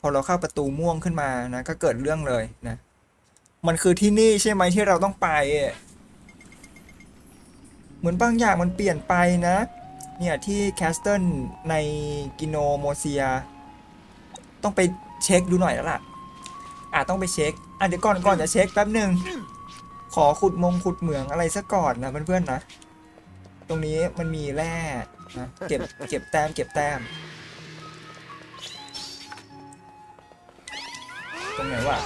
พอเราเข้าประตูม่วงขึ้นมานะก็เกิดเรื่องเลยนะ มันคือที่นี่ใช่ไหมที่เราต้องไป เหมือนบางอย่างมันเปลี่ยนไปนะ เนี่ยที่แคสเทิลในกิโนโมเซีย ต้องไปเช็คดูหน่อยแล้วล่ะอะต้องไปเช็คอะเดี๋ยวก่อนก่อนจะเช็คแป๊บหนึ่งขอขุดมงขุดเหมืองอะไรซะก่อนนะเพื่อนๆนะ ตรงนี้มันมีแร่นะเก็บเก็บแต้มเก็บแต้ม ตรงไหนวะ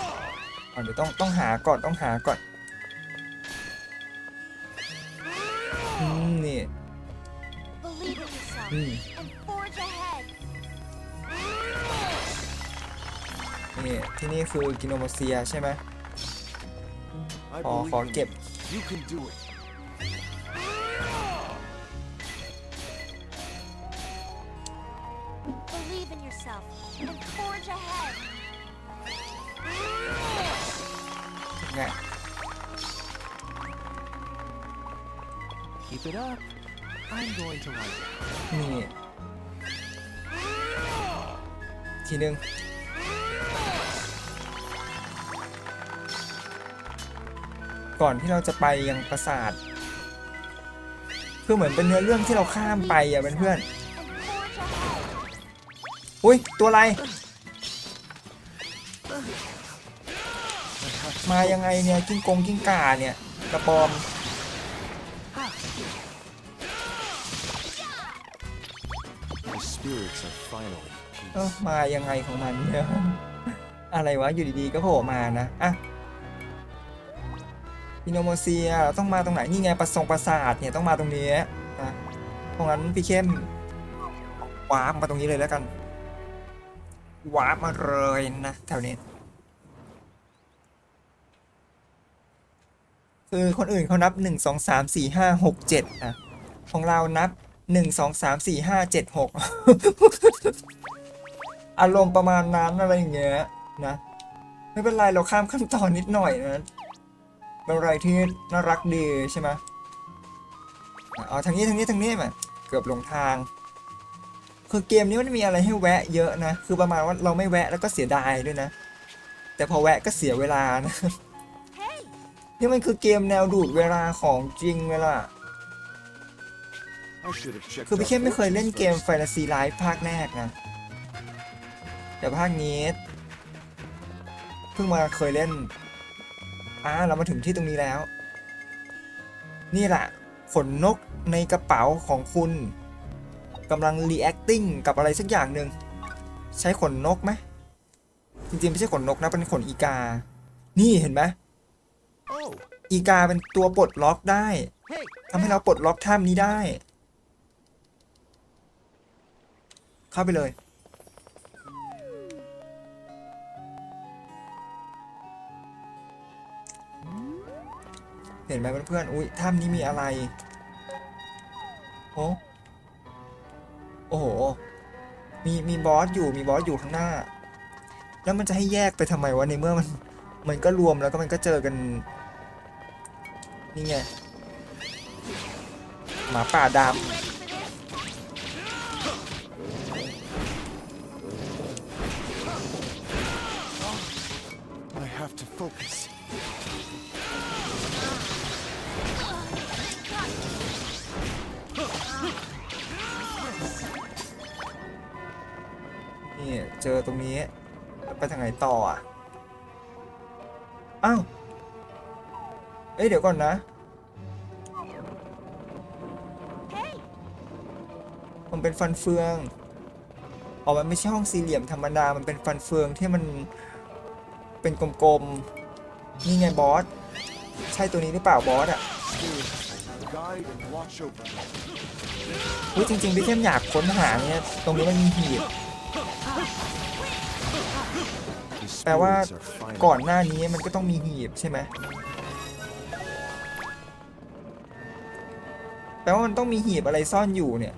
อ๋อเดี๋ยวต้องต้องหาก่อนต้องหาก่อนอืมนี่ Believe in yourself อืม and forge ahead. นี่ที่นี่คือกิโนโมเซียใช่ไหม I ขอ believe ขอ in เก็บ you. Ahead. ไง Keep it up. I'm going to like it. นี่ ทีหนึ่งก่อนที่เราจะไปยังปราสาท คือเหมือนเป็นเนื้อเรื่องที่เราข้ามไปอะเพื่อน And forge ahead. ๆอุ้ย ตัวอะไร มายังไงเนี่ยกิ้งกงกิ้งก่าเนี่ยกระปอมเอ้า peace. มายังไงของมันเนี่ยอะไรวะอยู่ดีๆก็โผล่มานะอะอินโนโมเซียต้องมาตรงไหนนี่ไงประสงประสาทเนี่ยต้องมาตรงนี้นะเพราะงั้นพี่เข้มวาร์ปมาตรงนี้เลยแล้วกันวาร์ปมาเลยนะแถวนี้ คือคนอื่นเขานับ 1 2 3 4 5 6 7นะของเรานับ 1 2 3 4 5 7 6 อารมณ์ประมาณนั้นอะไรอย่างเงี้ยนะ ไม่เป็นไรเราข้ามขั้นตอนนิดหน่อยนะเป็นอะไรที่น่ารักดีใช่ไหมเอาทางนี้ทางนี้ทางนี้มาเกือบหลงทาง คือเกมนี้มันมีอะไรให้แวะเยอะนะ คือประมาณว่าเราไม่แวะแล้วก็เสียดายด้วยนะ แต่พอแวะก็เสียเวลานะ นี่มันคือเกมแนวดูดเวลาของจริงเลยล่ะ I should have checked คือพี่ out เข้มไม่เคย fortunes เล่นเกม first. แฟนตาซีไลฟ์ภาคแรกนะ แต่ภาคนี้เพิ่งมาเคยเล่นอ่าเรามาถึงที่ตรงนี้แล้ว นี่แหละขนนกในกระเป๋าของคุณกำลัง reacting กับอะไรสักอย่างหนึ่งใช้ขนนกไหมจริงๆ ไม่ใช่ขนนกนะ เป็นขนอีกา นี่เห็นไหม Oh, อีกาเป็นตัวปลดล็อกได้ hey, ทำให้เราปลดล็อกถ้ำนี้ได้ เข้าไปเลย เห็นไหมเพื่อนๆอุ้ยถ้ำนี้มีอะไรโอ้โอ้โห มีมีบอสอยู่มีบอสอยู่ข้างหน้า แล้วมันจะให้แยกไปทำไมวะในเมื่อมันมันก็รวมแล้วก็มันก็เจอกัน นี่ไง หมาป่าด ready for this? I have to focus. ำนี่เจอตรงนี้แล้วไปทางไหนต่ออะ อ้าว เอ้ยเดี๋ยวก่อนนะ Hey, มันเป็นฟันเฟือง อ๋อ มันไม่ใช่ห้องสี่เหลี่ยมธรรมดา มันเป็นฟันเฟืองที่มันเป็นกลมๆ นี่ไงบอส ใช่ตัวนี้หรือเปล่าบอสอะ Spirits, guide and watch over me. อุ๊ยจริงๆพี่เข้มอยากค้นหาเนี่ย ตรงนี้มันมีหีบ The แปลว่า spirits are finally ก่อนหน้านี้มันก็ต้องมีหีบใช่ไหม แปลว่ามันต้องมีหีบอะไรซ่อนอยู่เนี่ย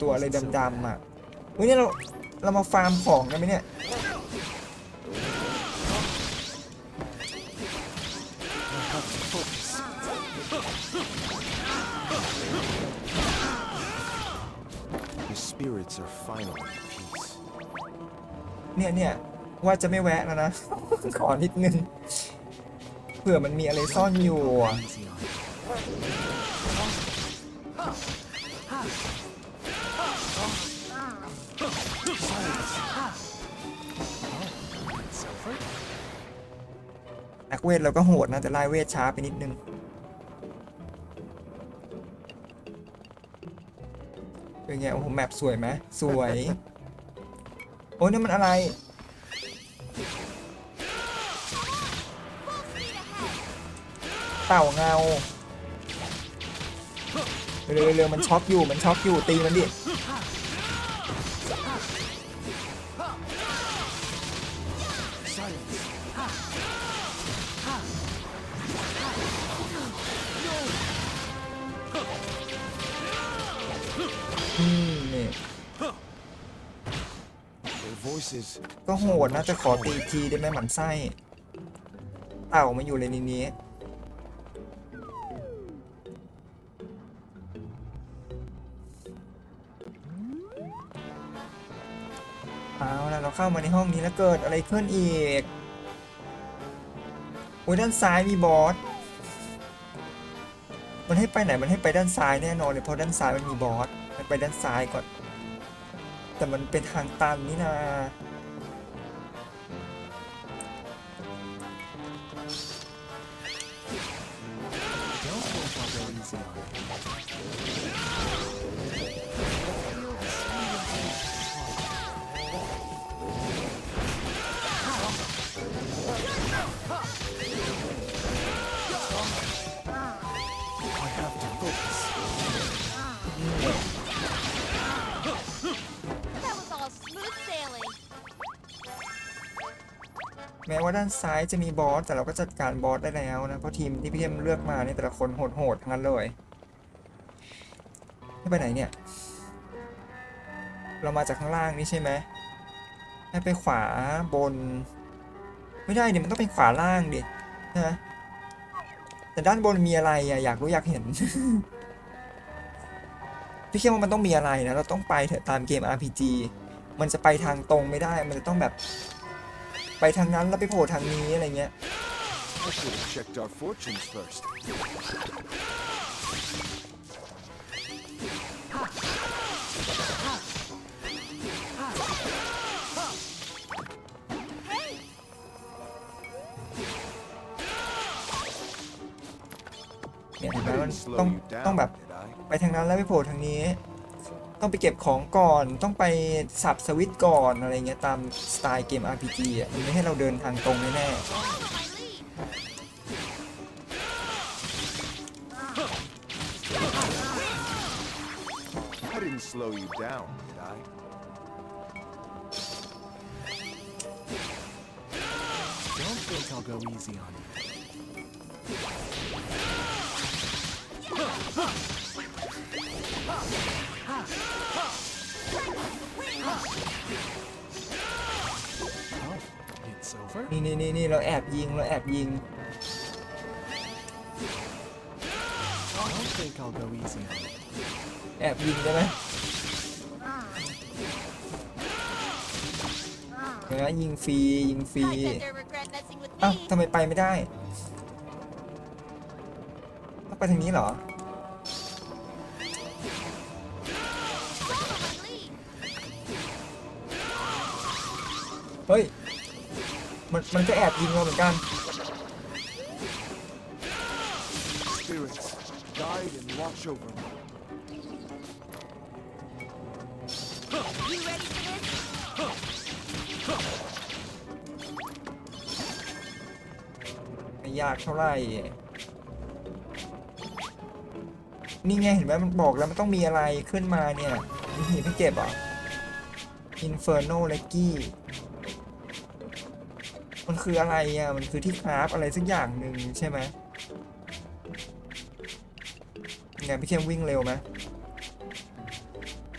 ตัวอะไรดำๆอะวันนี้เราเรามาฟาร์มของกันไหมเนี่ย เนี่ยเนี่ยว่าจะไม่แวะแล้วนะ ขอนิดนึงเผื่อมันมีอะไรซ่อนอยู่นักเวทเราก็โหดนะแต่ไล่เวทช้าไปนิดนึงเป็นไงโอ้โหแมปสวยไหมสวย โอ้ยนี่มันอะไรเต่าเงาเร็วๆเร็วๆมันช็อกอยู่มันช็อกอยู่ตีมันดิ โหดนะจะขอตีทีได้ไหมหมันไส้เต่ามาอยู่ในนี้ เอาละเราเข้ามาในห้องนี้แล้วเกิดอะไรขึ้นอีกโอ้ยด้านซ้ายมีบอส มันให้ไปไหน มันให้ไปด้านซ้ายแน่นอนเลยเพราะด้านซ้ายมันมีบอส มันไปด้านซ้ายก่อน แต่มันเป็นทางตันนี่นา don't แม้ว่าด้านซ้ายจะมีบอสแต่เราก็จัดการบอสได้แล้วนะเพราะทีมที่พี่เอ็มเลือกมาเนี่ยแต่ละคนโหดๆทั้งนั้นเลยให้ไปไหนเนี่ย เรามาจากข้างล่างนี่ใช่ไหมให้ไปขวาบน ไม่ได้ดิมันต้องเป็นขวาล่างดินะแต่ด้านบนมีอะไรอะอยากรู้อยากเห็น พี่คิดว่ามันต้องมีอะไรนะเราต้องไปเถอะตามเกม RPG มันจะไปทางตรงไม่ได้ มันจะต้องแบบ ไปทางนั้นแล้วไปโผล่ทางนี้อะไรเงี้ย I should have checked our fortunes first. Hey, เนี่ยเห็นไหม I มัน didn't slow ต้อง you down, ต้องแบบ did I? ไปทางนั้นแล้วไปโผล่ทางนี้ ต้องไปเก็บของก่อนต้องไปสับสวิตก่อนอะไรเงี้ยตามสไตล์เกม RPG อะมันไม่ให้เราเดินทางตรงแน่ follow my lead. I didn't slow you down, did I? Don't think I'll go easy on you. Oh, it's over? ๆ นี่นี่นี่นี่เราแอบยิงเราแอบยิง think I'll go easy แอบยิงได้ไหมเดี๋ยวนะยิงฟรียิงฟรี I tend to regret messing with อ้าว me. ทำไมไปไม่ได้ ต้องไปทางนี้เหรอ เฮ้ย มันมันก็แอบยิงเราเหมือนกัน Spirit, guide and watch over me. You ready for this? ไม่ยากเท่าไหร่ นี่ไงเห็นไหมมันบอกแล้วมันต้องมีอะไรขึ้นมาเนี่ยมีหีบให้เก็บเหรอ Inferno l e g g y มันคืออะไรอะ มันคือที่คราฟอะไรสักอย่างหนึ่งใช่ไหมไงพี่เข้มวิ่งเร็วไหม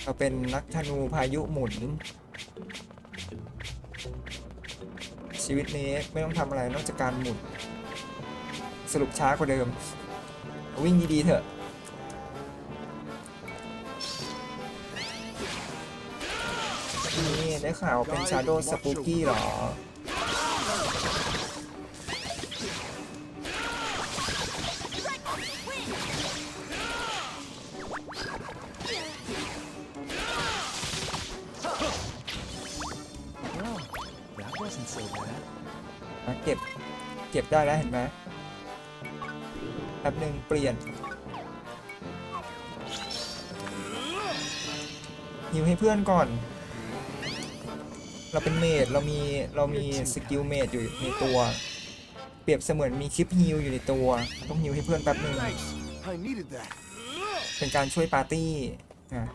เราเป็นนักธนูพายุหมุน ชีวิตนี้ไม่ต้องทำอะไรนอกจากการหมุน สรุปช้ากว่าเดิม วิ่งดีๆเถอะนี่ได้ข่าวเป็นชาโดสปูกี้เหรอ ได้แล้วเห็นไหมแป๊บหนึ่งเปลี่ยนฮิวให้เพื่อนก่อน เราเป็นเมดเรามีเรามีสกิลเมดอยู่ในตัว เปรียบเสมือนมีคลิปฮิวอยู่ในตัว ต้องฮิวให้เพื่อนแป๊บหนึ่งเป็นการช่วยปาร์ตี้นะ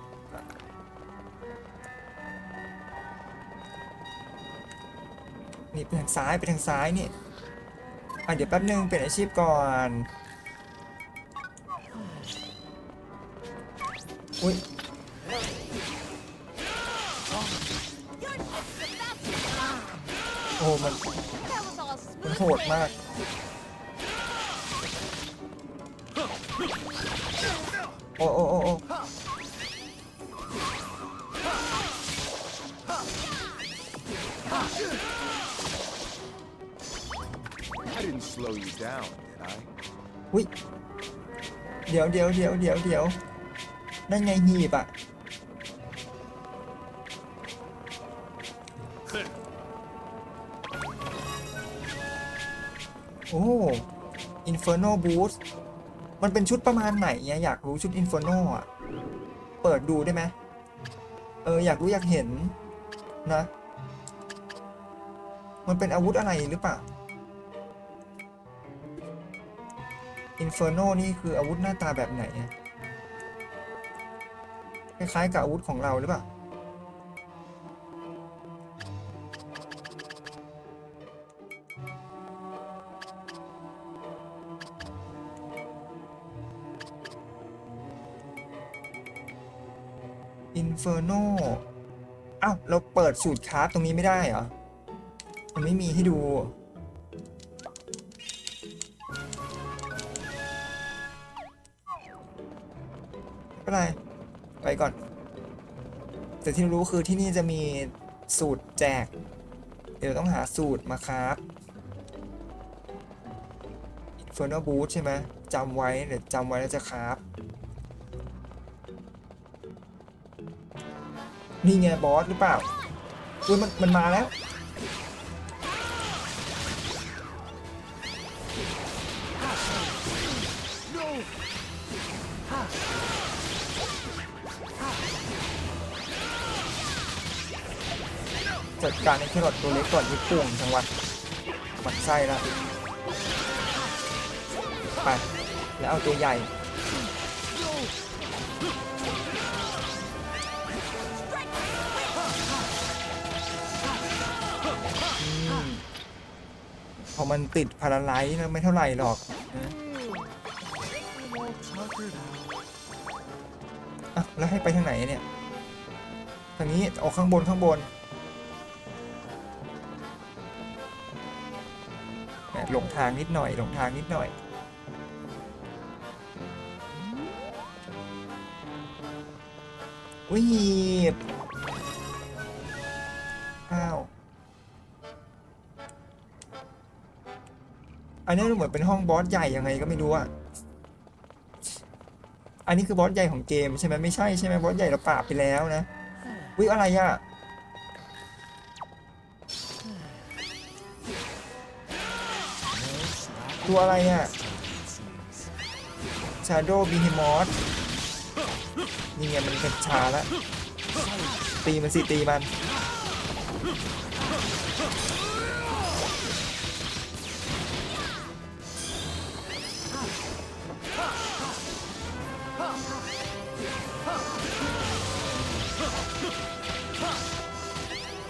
นี่ไปทางซ้ายไปทางซ้ายนี่ อะเดี๋ยวแป๊บนึงเปลี่ยนอาชีพก่อน อุ้ยโอ้มันมันโหดมากโอ้โอ้โอ้ slow you down, did I? อุ้ย เดี๋ยวเดี๋ยวเดี๋ยวเดี๋ยวเดี๋ยวนั่นไงหีบอะโอ้ Inferno Boost มันเป็นชุดประมาณไหนเนี่ยอยากรู้ชุด Inferno อะ เปิดดูได้ไหมเออ อยากรู้อยากเห็นนะ มันเป็นอาวุธอะไรหรือเปล่า Inferno นี่คืออาวุธหน้าตาแบบไหนคล้ายๆกับอาวุธของเราหรือเปล่า Inferno อ้าว เราเปิดสูตรคราฟตรงนี้ไม่ได้เหรอ มันไม่มีให้ดู ไม่เป็นไรไปก่อน แต่ที่รู้คือที่นี่จะมีสูตรแจก เดี๋ยวต้องหาสูตรมาครับ Inferno Boot ใช่ไหมจำไว้เดี๋ยวจำไว้แล้วจะครับนี่ไงบอสหรือเปล่าอุ้ยมันมันมาแล้ว การในแครอทตัวเล็กก่อนที่ป่วงจังหวัดหมันไส้แล้วไปแล้วเอาตัวใหญ่พอมันติดพาราไลท์ไม่เท่าไหร่หรอกอะแล้วให้ไปทางไหนเนี่ย ทางนี้ออกข้างบนข้างบน หลงทางนิดหน่อย หลงทางนิดหน่อย อุ้ยอ้าว อันนี้เหมือนเป็นห้องบอสใหญ่ยังไงก็ไม่รู้อะอันนี้คือบอสใหญ่ของเกมใช่ไหมไม่ใช่ใช่ไหมบอสใหญ่เราปราบไปแล้วนะวิอะไรอะ ตัวอะไรอะ it seems. Shadow Behemoth นี่ไงมันเป็นชาล้วตีมันสิ ตีมัน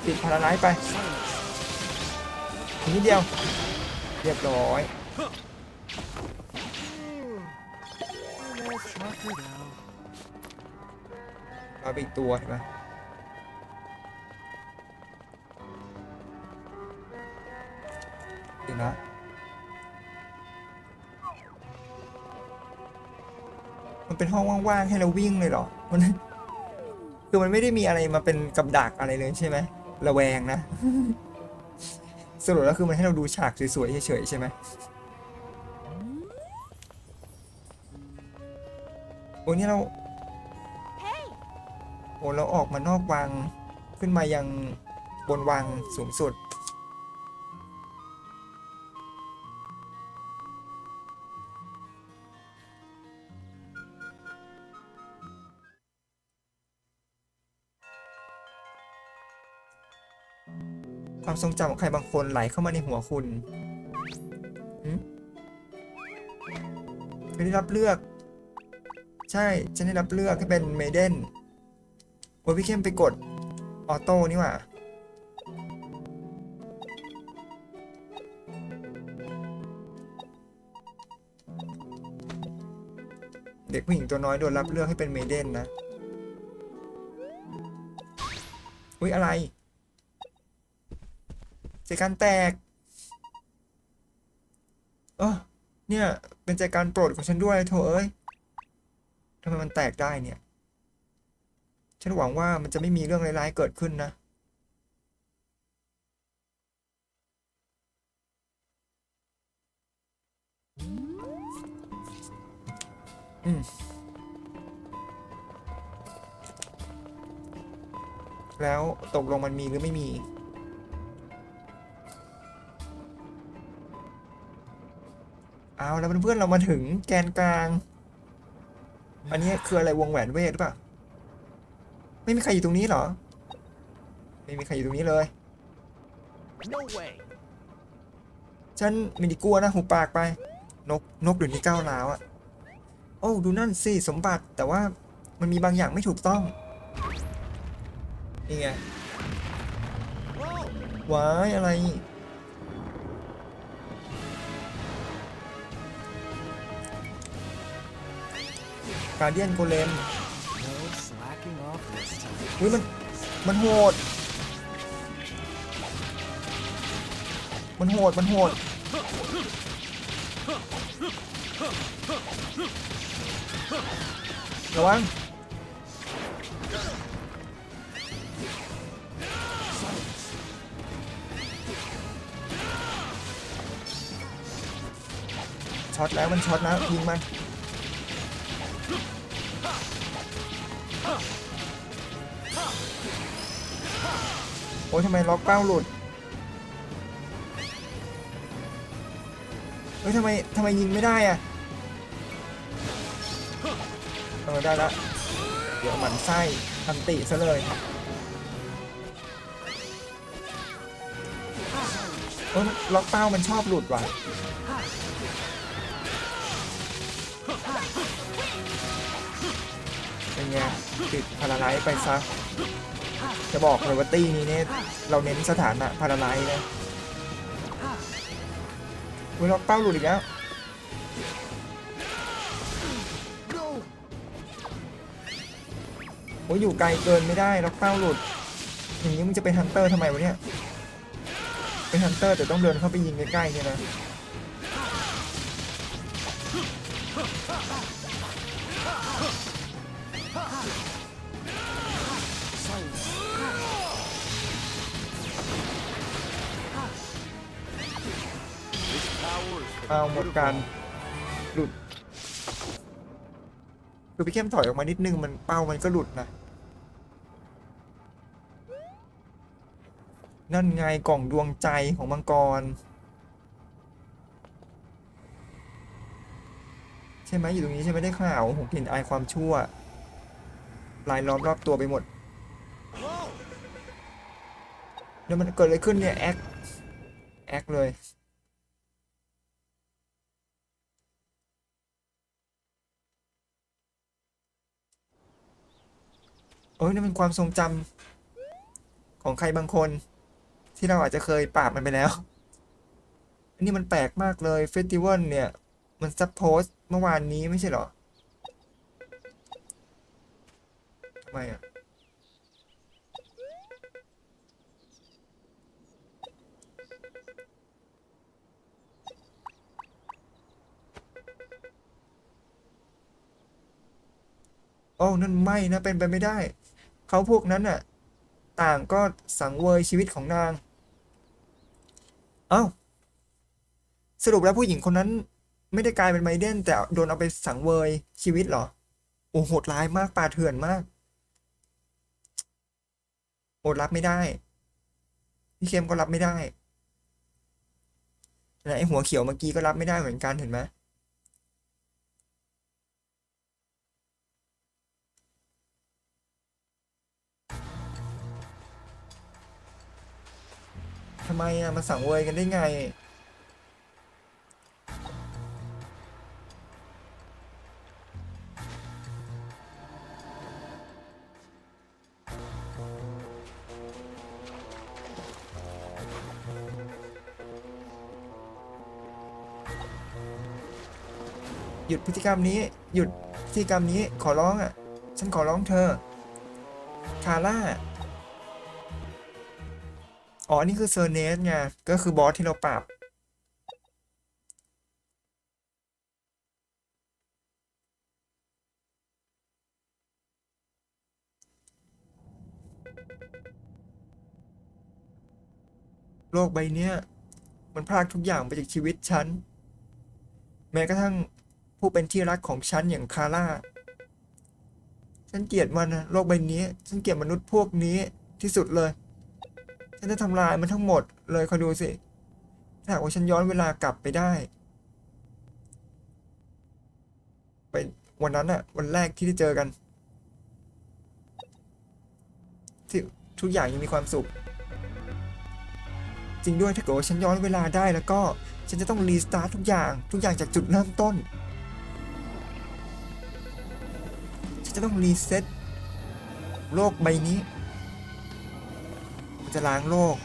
ปิดพาราไลท์ไปนิดเดียว เรียบร้อย เอาไปอีกตัวเห็นไหมเดี๋ยวนะมันเป็นห้องว่างๆให้เราวิ่งเลยเหรอ มัน คือมันไม่ได้มีอะไรมาเป็นกับดักอะไรเลยใช่ไหมระแวงนะ สรุปแล้วคือมันให้เราดูฉากสวยๆเฉยๆใช่ไหมโอ้นี่เรา อ้เราออกมานอกวังขึ้นมายังบนวังสูงสุด ความทรงจำของใครบางคนไหลเข้ามาในหัวคุณหืมคุณได้รับเลือก ใช่ ฉันได้รับเลือกให้เป็นเมเดน โอ้ยพี่เข้มไปกดออโต้นี่หว่าเด็กผู้หญิงตัวน้อยโดนรับเลือกให้เป็นเมเดนนะ อุ้ยอะไรใจการแตกเออเนี่ย เป็นใจการโปรดของฉันด้วยโถเอ้ยทำไมมันแตกได้เนี่ย ฉันหวังว่ามันจะไม่มีเรื่องร้ายๆเกิดขึ้นนะ อืม แล้วตกลงมันมีหรือไม่มีเอาแล้วเพื่อนๆเรามาถึงแกนกลาง อันนี้คืออะไรวงแหวนเวทหรือเปล่า ไม่มีใครอยู่ตรงนี้เหรอ ไม่มีใครอยู่ตรงนี้เลย No way. ฉันไมินิกลัวนะหูปากไป นกนกเดี๋ยวนี้ก้าวร้าวอะโอ้ดูนั่นสิสมบัติแต่ว่ามันมีบางอย่างไม่ถูกต้อง นี่ไง Whoa. ว้ายอะไร การเดียนโกเลม อุ้ยมัน มันโหด มันโหด มันโหด ระวังช็อตแล้วมันช็อตแล้วยิงมัน อ้ยทำไมล็อกเป้าหลุดเฮ้ยทำไมทำไมยิงไม่ได้อะเออได้ละเดี๋ยวหมันไส้ทันติซะเลยเออล็อกเป้ามันชอบหลุดว่ะเป็นไงติดพาราไลซ์ไปซะ จะบอกเลยว่าตีนี้เนี่ยเราเน้นสถานะพาราไลซ์นะเวลาเป้าหลุดอีกแล้วโอ้ยอยู่ไกลเกินไม่ได้ล็อกเป้าหลุด อย่างนี้มึงจะเป็นฮันเตอร์ทำไมวะเนี่ย เป็นฮันเตอร์แต่ต้องเดินเข้าไปยิงใกล้ๆเนี่ยนะ เอาหมดการหลุด คือพี่เข้มถอยออกมานิดนึงมันเป้ามันก็หลุดนะ นั่นไงกล่องดวงใจของมังกร ใช่ไหมอยู่ตรงนี้ใช่ไหมได้ข่าวผมกลิ่นอายความชั่ว ลายล้อมรอบตัวไปหมดแล้วมันเกิดอะไรขึ้นเนี่ย แอค แอคเลย โอ้ยนั่นเป็นความทรงจำของใครบางคน ที่เราอาจจะเคยปราบมันไปแล้ว อันนี้มันแปลกมากเลยเฟสติวัลเนี่ย มันซับโพสต์เมื่อวานนี้ไม่ใช่เหรอทำไมอะโอ้นั่นไม่นะ เป็นไปไม่ได้ เขาพวกนั้นน่ะ ต่างก็สังเวยชีวิตของนาง เอ้า สรุปแล้วผู้หญิงคนนั้นไม่ได้กลายเป็นไมเดนแต่โดนเอาไปสังเวยชีวิตเหรอ โอ้โหดร้ายมากป่าเถื่อนมากอดรับไม่ได้ พี่เข้มก็รับไม่ได้และไอหัวเขียวเมื่อกี้ก็รับไม่ได้เหมือนกันเห็นไหมำไมอะมาสังเวยกันได้ไง หยุดพฤติกรรมนี้ หยุดพฤติกรรมนี้ขอร้องอะ ฉันขอร้องเธอ คาร่า อ๋อ นี่คือเซอร์เนสไง ก็คือบอสที่เราปรับ โลกใบเนี้ย มันพรากทุกอย่างไปจากชีวิตฉัน แม้กระทั่งผู้เป็นที่รักของฉันอย่างคาร่า ฉันเกลียดมันนะโลกใบนี้ ฉันเกลียดมนุษย์พวกนี้ที่สุดเลย ฉันจะทำลายมันทั้งหมดเลยคอยดูสิ ถ้าหากว่าฉันย้อนเวลากลับไปได้ ไปวันนั้นอะวันแรกที่ได้เจอกัน ที่ทุกอย่างยังมีความสุข จริงด้วยถ้าเกิดว่าฉันย้อนเวลาได้แล้วก็ฉันจะต้องรีสตาร์ททุกอย่าง ทุกอย่างจากจุดเริ่มต้น ฉันจะต้องรีเซ็ตโลกใบนี้ จะล้างโลก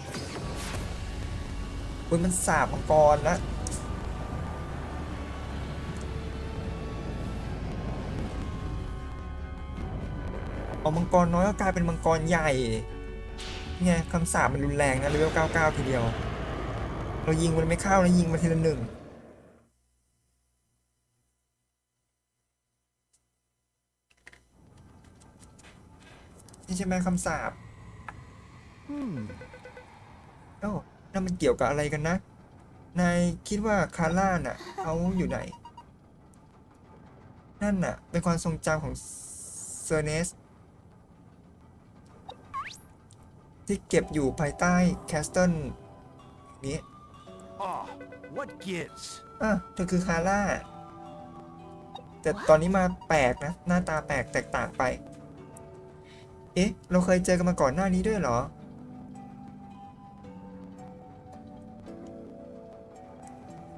อุ้ยมันสาบมังกรล้วเอามังกรน้อยก็กลายเป็นมังกรใหญ่นี่ไงคำสาปมันรุนแรงนะเลเวล99 ทีเดียว เรายิงมันไม่เข้านะยิงมาทีละหนึ่งนี่ใช่ไหมคำสาบ ป Hmm. เอ้านั่นมันเกี่ยวกับอะไรกันนะ นายคิดว่าคาร่าน่ะเขาอยู่ไหน นั่นน่ะ เป็นความทรงจำของเซอร์เนส ที่เก็บอยู่ภายใต้แคสเติลนี้ Ah, what gives? อะเธอคือคาร่า แต่ตอนนี้มาแปลกนะ หน้าตาแปลกแตกต่างไป เอ๊ะ เราเคยเจอกันมาก่อนหน้านี้ด้วยเหรอ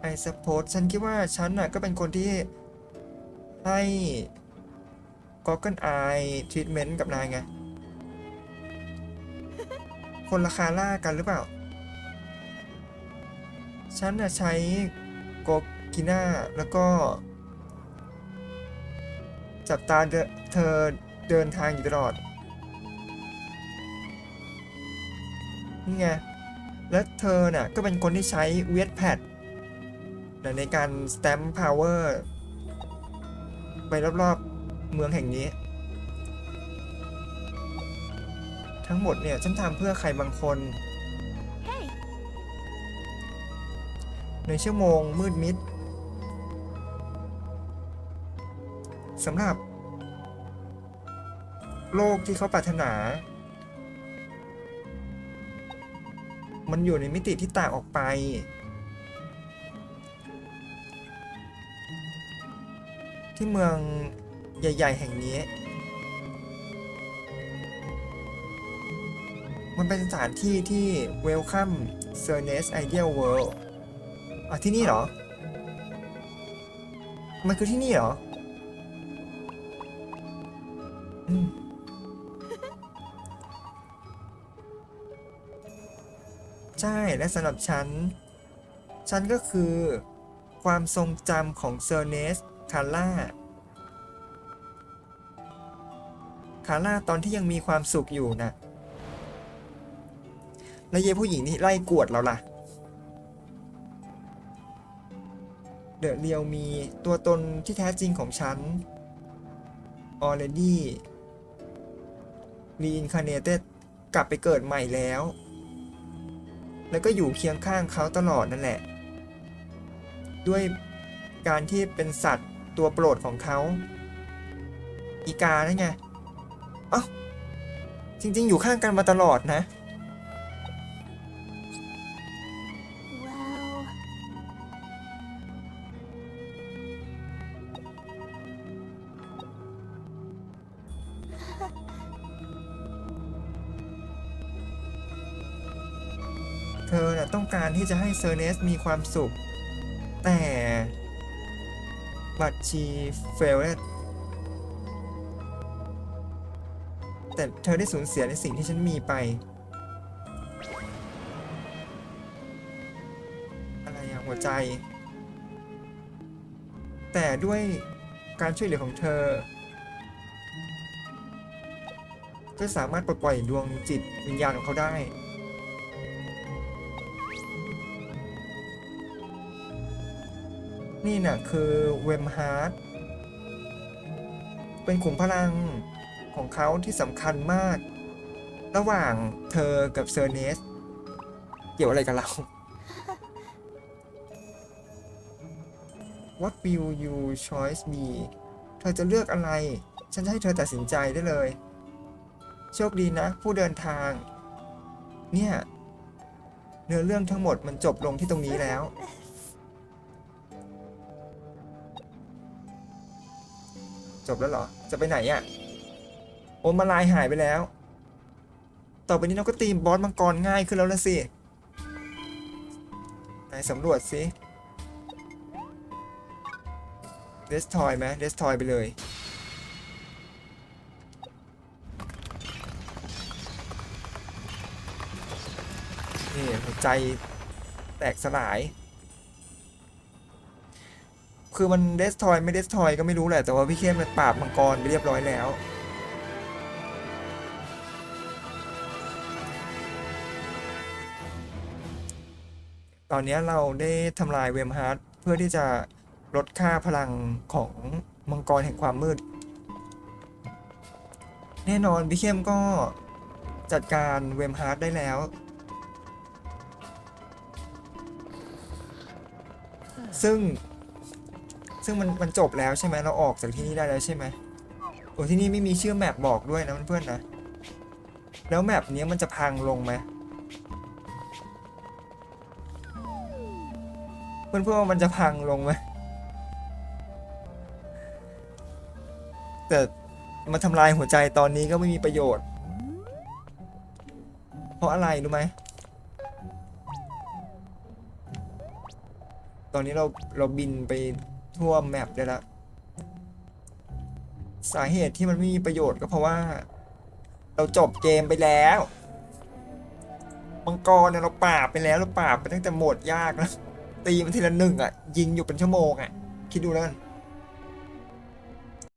ไอสปอร์ฉันคิดว่าฉันน่ะก็เป็นคนที่ให้ก o ก g ก e Eye Treatment กับนายไง คนละคาร่ากันหรือเปล่า ฉันน่ะใช้โกกิน่าแล้วก็ จับตาเดเธอเดินทางอยู่ตลอด นี่ไง แล้วเธอน่ะก็เป็นคนที่ใช้เวทแพด ในการสแตมป์พาวเวอร์ไปรอบๆเมืองแห่งนี้ ทั้งหมดเนี่ย ฉันทำเพื่อใครบางคน Hey, ในชั่วโมงมืดมิดสำหรับ โลกที่เขาปรารถนา มันอยู่ในมิติที่ต่างออกไป ที่เมืองใหญ่ ๆ แห่งนี้ มันเป็นสถานที่ที่ Welcome c e r n e s Ideal World อะที่นี่เหรอ มันคือที่นี่เหรออืมใช่และสำหรับฉัน ฉันก็คือความทรงจำของเซอร์เนส คาร่า คาร่าตอนที่ยังมีความสุขอยู่นะแล้วเยผู้หญิงที่ไล่กวดเราล่ะ เดอะเรียวมีตัวตนที่แท้จริงของฉัน already reincarnated กลับไปเกิดใหม่แล้ว แล้วก็อยู่เคียงข้างเขาตลอดนั่นแหละ ด้วยการที่เป็นสัตว์ ตัวโปรดของเขาอีกานั่นไงเอ้าจริง ๆ อยู่ข้างกันมาตลอดนะ เธอนะต้องการที่จะให้เซอร์เนสมีความสุข แต่ บัตชีเฟลแต่เธอได้สูญเสียในสิ่งที่ฉันมีไป อะไรอะหัวใจ แต่ด้วยการช่วยเหลือของเธอก็สามารถปลดปล่อยดวงจิตวิญญาณของเขาได้ นี่น่ะคือเวมฮาร์ดเป็นขุมพลังของเขาที่สำคัญมาก ระหว่างเธอกับเซอร์เนส เกี่ยวอะไรกับเรา What will you choice be เธอจะเลือกอะไร ฉันจะให้เธอตัดสินใจได้เลย โชคดีนะ ผู้เดินทาง เนี่ย เนื้อเรื่องทั้งหมดมันจบลงที่ตรงนี้แล้ว จบแล้วเหรอ จะไปไหนอะ่ะ โอมาลายหายไปแล้ว ต่อไปนี้เราก็ตีมบอสมังกรง่ายขึ้นแล้วละสิไหนสำรวจสิเดสทอยไหมเดสทอยไปเลยนี่หัวใจแตกสลาย คือมันเดสทอยไม่เดสทอยก็ไม่รู้แหละ แต่ว่าพี่เข้มมันปราบมังกรไปเรียบร้อยแล้ว ตอนนี้เราได้ทำลายเวมฮาร์ดเพื่อที่จะลดค่าพลังของมังกรแห่งความมืด แน่นอนพี่เข้มก็จัดการเวมฮาร์ดได้แล้วซึ่ง ซึ่งมันมันจบแล้วใช่ไหมเราออกจากที่นี่ได้แล้วใช่ไหมโอ้ที่นี่ไม่มีชื่อแมปบอกด้วยนะเพื่อนๆนะ แล้วแมปเนี้ยมันจะพังลงไหมเพื่อนๆว่ามันจะพังลงไหมแต่มาทำลายหัวใจตอนนี้ก็ไม่มีประโยชน์ เพราะอะไรรู้ไหม ตอนนี้เราเราบินไป ทั่วแมปได้ละ สาเหตุที่มันไม่มีประโยชน์ก็เพราะว่า เราจบเกมไปแล้วมังกรเนี่ยเราปราบไปแล้วเราปราบไปตั้งแต่โหมดยากแล้วตีมันทีละหนึ่งอะ ยิงอยู่เป็นชั่วโมงอะ คิดดูแล้วกัน